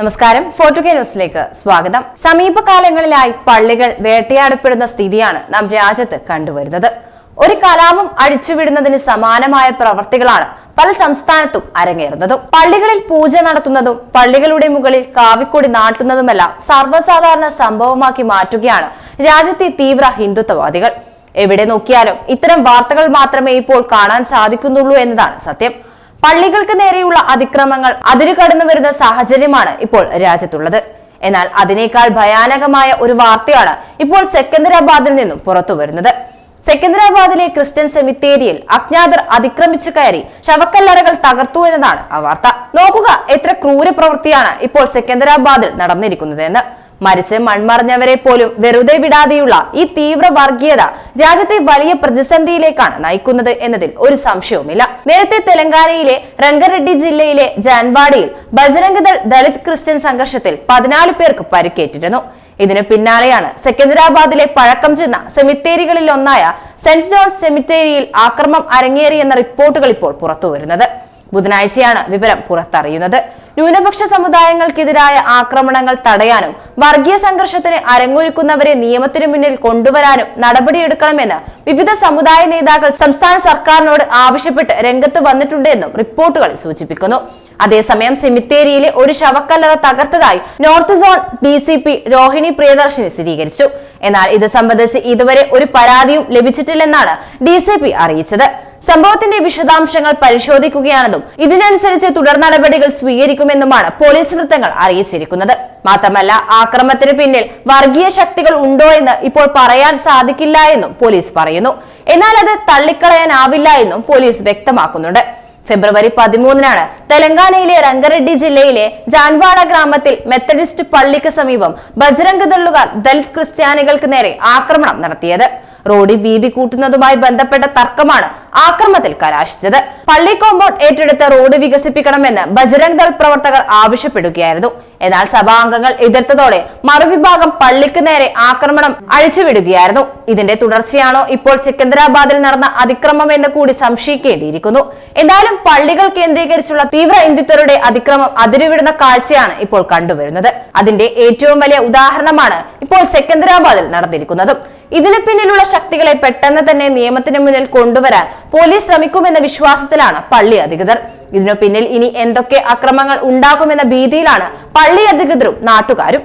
നമസ്കാരം. ഫോർട്ടു കെ ന്യൂസിലേക്ക് സ്വാഗതം. സമീപകാലങ്ങളിലായി പള്ളികൾ വേട്ടയാടപ്പെടുന്ന സ്ഥിതിയാണ് നാം രാജ്യത്ത് കണ്ടുവരുന്നത്. ഒരു കലാപം അഴിച്ചുവിടുന്നതിന് സമാനമായ പ്രവർത്തികളാണ് പല സംസ്ഥാനത്തും അരങ്ങേറുന്നതും. പള്ളികളിൽ പൂജ നടത്തുന്നതും പള്ളികളുടെ മുകളിൽ കാവിക്കൊടി നാട്ടുന്നതുമെല്ലാം സർവസാധാരണ സംഭവമാക്കി മാറ്റുകയാണ് രാജ്യത്തെ തീവ്ര ഹിന്ദുത്വവാദികൾ. എവിടെ നോക്കിയാലും ഇത്തരം വാർത്തകൾ മാത്രമേ ഇപ്പോൾ കാണാൻ സാധിക്കുന്നുള്ളൂ എന്നതാണ് സത്യം. പള്ളികൾക്ക് നേരെയുള്ള അതിക്രമങ്ങൾ അതിരു കടന്നു വരുന്ന സാഹചര്യമാണ് ഇപ്പോൾ രാജ്യത്തുള്ളത്. എന്നാൽ അതിനേക്കാൾ ഭയാനകമായ ഒരു വാർത്തയാണ് ഇപ്പോൾ സെക്കന്ദരാബാദിൽ നിന്നും പുറത്തു വരുന്നത്. സെക്കന്ദരാബാദിലെ ക്രിസ്ത്യൻ സെമിത്തേരിയിൽ അജ്ഞാതർ അതിക്രമിച്ചു കയറി ശവക്കല്ലറകൾ തകർത്തു എന്നതാണ് ആ വാർത്ത. നോക്കുക എത്ര ക്രൂര പ്രവൃത്തിയാണ് ഇപ്പോൾ സെക്കന്ദരാബാദിൽ നടന്നിരിക്കുന്നതെന്ന്. മരിച്ച് മൺമറഞ്ഞവരെ പോലും വെറുതെ വിടാതെയുള്ള ഈ തീവ്ര വർഗീയത രാജ്യത്തെ വലിയ പ്രതിസന്ധിയിലേക്കാണ് നയിക്കുന്നത് എന്നതിൽ ഒരു സംശയവുമില്ല. നേരത്തെ തെലങ്കാനയിലെ രംഗറെഡ്ഡി ജില്ലയിലെ ജാൻവാഡിയിൽ ബജരംഗദൾ ദളിത് ക്രിസ്ത്യൻ സംഘർഷത്തിൽ പതിനാല് പേർക്ക് പരിക്കേറ്റിരുന്നു. ഇതിന് പിന്നാലെയാണ് സെക്കന്ദരാബാദിലെ പഴക്കം ചെന്ന സെമിത്തേരികളിൽ ഒന്നായ സെന്റ് ജോൺസ് സെമിത്തേരിയിൽ ആക്രമം അരങ്ങേറിയെന്ന റിപ്പോർട്ടുകൾ ഇപ്പോൾ പുറത്തുവരുന്നത്. ബുധനാഴ്ചയാണ് വിവരം പുറത്തറിയുന്നത്. ന്യൂനപക്ഷ സമുദായങ്ങൾക്കെതിരായ ആക്രമണങ്ങൾ തടയാനും വർഗീയ സംഘർഷത്തിന് അരങ്ങൊരുക്കുന്നവരെ നിയമത്തിനു മുന്നിൽ കൊണ്ടുവരാനും നടപടിയെടുക്കണമെന്ന് വിവിധ സമുദായ നേതാക്കൾ സംസ്ഥാന സർക്കാരിനോട് ആവശ്യപ്പെട്ട് രംഗത്ത് വന്നിട്ടുണ്ടെന്നും റിപ്പോർട്ടുകൾ സൂചിപ്പിക്കുന്നു. അതേസമയം സെമിത്തേരിയിലെ ഒരു ശവക്കല്ലറ തകർത്തതായി north zone D C P Rohini Priyadarshini സ്ഥിരീകരിച്ചു. എന്നാൽ ഇത് സംബന്ധിച്ച് ഇതുവരെ ഒരു പരാതിയും ലഭിച്ചിട്ടില്ലെന്നാണ് ഡി സി പി അറിയിച്ചത്. സംഭവത്തിന്റെ വിശദാംശങ്ങൾ പരിശോധിക്കുകയാണെന്നും ഇതിനനുസരിച്ച് തുടർ നടപടികൾ സ്വീകരിക്കുമെന്നുമാണ് പോലീസ് വൃത്തങ്ങൾ അറിയിച്ചിരിക്കുന്നത്. മാത്രമല്ല ആക്രമത്തിന് പിന്നിൽ വർഗീയ ശക്തികൾ ഉണ്ടോ എന്ന് ഇപ്പോൾ പറയാൻ സാധിക്കില്ല എന്നും പോലീസ് പറയുന്നു. എന്നാൽ അത് തള്ളിക്കളയാനാവില്ല എന്നും പോലീസ് വ്യക്തമാക്കുന്നുണ്ട്. ഫെബ്രുവരി പതിമൂന്നിനാണ് തെലങ്കാനയിലെ രംഗറെഡ്ഡി ജില്ലയിലെ ജാൻവാഡ ഗ്രാമത്തിൽ മെത്തഡിസ്റ്റ് പള്ളിക്ക് സമീപം ബജ്രംഗ് ദള്ളുകാർ ദലിത് ക്രിസ്ത്യാനികൾക്ക് നേരെ ആക്രമണം നടത്തിയത്. റോഡിൽ വീതി കൂട്ടുന്നതുമായി ബന്ധപ്പെട്ട തർക്കമാണ് ആക്രമത്തിൽ കലാശിച്ചത്. പള്ളി കോമ്പൗണ്ട് ഏറ്റെടുത്ത് റോഡ് വികസിപ്പിക്കണമെന്ന് ബജരംഗ് ദൾ പ്രവർത്തകർ ആവശ്യപ്പെടുകയായിരുന്നു. എന്നാൽ സഭാംഗങ്ങൾ എതിർത്തതോടെ മറുവിഭാഗം പള്ളിക്ക് നേരെ ആക്രമണം അഴിച്ചുവിടുകയായിരുന്നു. ഇതിന്റെ തുടർച്ചയാണോ ഇപ്പോൾ സെക്കന്ദരാബാദിൽ നടന്ന അതിക്രമം എന്ന് കൂടി സംശയിക്കേണ്ടിയിരിക്കുന്നു. എന്തായാലും പള്ളികൾ കേന്ദ്രീകരിച്ചുള്ള തീവ്ര ഹിന്ദുത്വരുടെ അതിക്രമം അതിരുവിടുന്ന കാഴ്ചയാണ് ഇപ്പോൾ കണ്ടുവരുന്നത്. അതിന്റെ ഏറ്റവും വലിയ ഉദാഹരണമാണ് ഇപ്പോൾ സെക്കന്ദരാബാദിൽ നടന്നിരിക്കുന്നതും. ഇതിന് പിന്നിലുള്ള ശക്തികളെ പെട്ടെന്ന് തന്നെ നിയമത്തിന് മുന്നിൽ കൊണ്ടുവരാൻ പോലീസ് ശ്രമിക്കുമെന്ന വിശ്വാസത്തിലാണ് പള്ളി അധികൃതർ. ഇതിനു പിന്നിൽ ഇനി എന്തൊക്കെ അക്രമങ്ങൾ ഉണ്ടാകുമെന്ന ഭീതിയിലാണ് പള്ളി അധികൃതരും നാട്ടുകാരും.